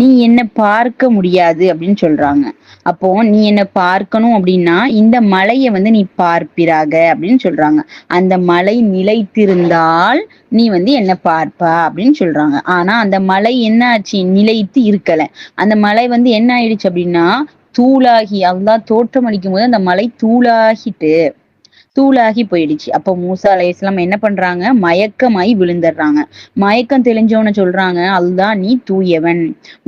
நீ என்ன பார்க்க முடியாது அப்படின்னு சொல்றாங்க. அப்போ நீ என்ன பார்க்கணும் அப்படின்னா இந்த மலையை வந்து நீ பார்ப்பிராக அப்படின்னு சொல்றாங்க. அந்த மலை நிலைத்திருந்தால் நீ வந்து என்ன பார்ப்பா அப்படின்னு சொல்றாங்க. ஆனா அந்த மலை என்ன ஆச்சு நிலைத்து இருக்கல. அந்த மலை வந்து என்ன ஆயிடுச்சு அப்படின்னா தூளாகி அல்லாஹ் தோற்றம் அளிக்கும் போது அந்த மலை தூளாகிட்டு தூளாகி போயிடுச்சு. அப்போ மூசா அலையாம் என்ன பண்றாங்க? மயக்கமாய் விழுந்துடுறாங்க. மயக்கம் தெளிஞ்சவன சொல்றாங்க. அதுதான் நீ தூயவன்.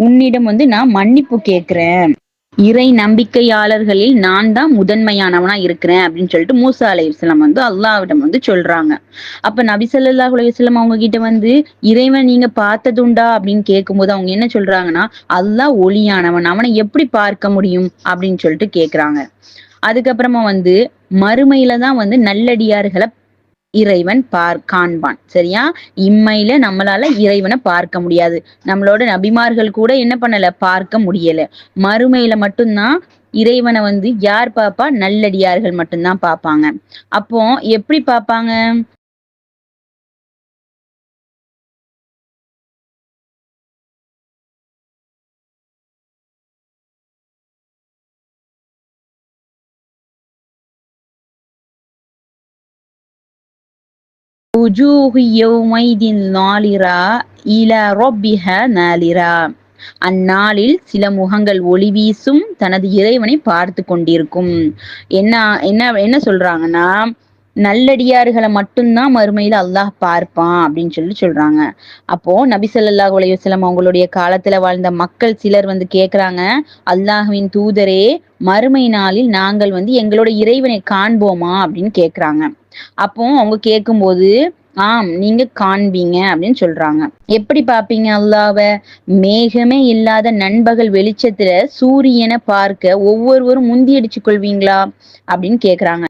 உன்னிடம் வந்து நான் மன்னிப்பு கேக்குறேன் இறை நம்பிக்கையாளர்களில் நான் தான் முதன்மையானவனா இருக்கிறேன் அப்படின்னு சொல்லிட்டு மூசா அலை இஸ்லாம் வந்து அல்லாவிடம் வந்து சொல்றாங்க. அப்ப நபி ஸல்லல்லாஹு அவங்க கிட்ட வந்து இறைவன் நீங்க பார்த்ததுண்டா அப்படின்னு கேட்கும்போது அவங்க என்ன சொல்றாங்கன்னா அல்லாஹ் ஒளியானவன். அவனை எப்படி பார்க்க முடியும் அப்படின்னு சொல்லிட்டு கேக்குறாங்க. அதுக்கப்புறமா வந்து மறுமையில தான் வந்து நல்லடியார்களை இறைவன் பார் காண்பான். சரியா? இம்மையில நம்மளால இறைவனை பார்க்க முடியாது. நம்மளோட நபிமார்கள் கூட என்ன பண்ணல? பார்க்க முடியல. மறுமையில மட்டும்தான் இறைவனை வந்து யார் பாப்பா? நல்லடியார்கள் மட்டும்தான் பார்ப்பாங்க அப்போ எப்படி பார்ப்பாங்க உஜூஹு நாளிரா இல ரொப்பிஹ நாளிரா அந்நாளில் சில முகங்கள் ஒளி வீசும் தனது இறைவனை பார்த்து கொண்டிருக்கும். என்ன என்ன என்ன சொல்றாங்கன்னா நல்லடியார்களை மட்டும்தான் மறுமையில அல்லாஹ் பார்ப்பான் அப்படின்னு சொல்லி சொல்றாங்க. அப்போ நபி உலகம் அவங்களுடைய காலத்துல வாழ்ந்த மக்கள் சிலர் வந்து கேக்குறாங்க அல்லாஹுவின் தூதரே மறுமை நாளில் நாங்கள் வந்து எங்களோட இறைவனை காண்போமா? அப்படின்னு கேக்குறாங்க. அப்போ அவங்க கேட்கும்போது ஆம் நீங்க காண்பீங்க அப்படின்னு சொல்றாங்க. எப்படி பாப்பீங்க அல்லாவ மேகமே இல்லாத நண்பகல் வெளிச்சத்துல சூரியனை பார்க்க ஒவ்வொருவரும் முந்தி அடிச்சு கொள்வீங்களா? அப்படின்னு கேக்குறாங்க.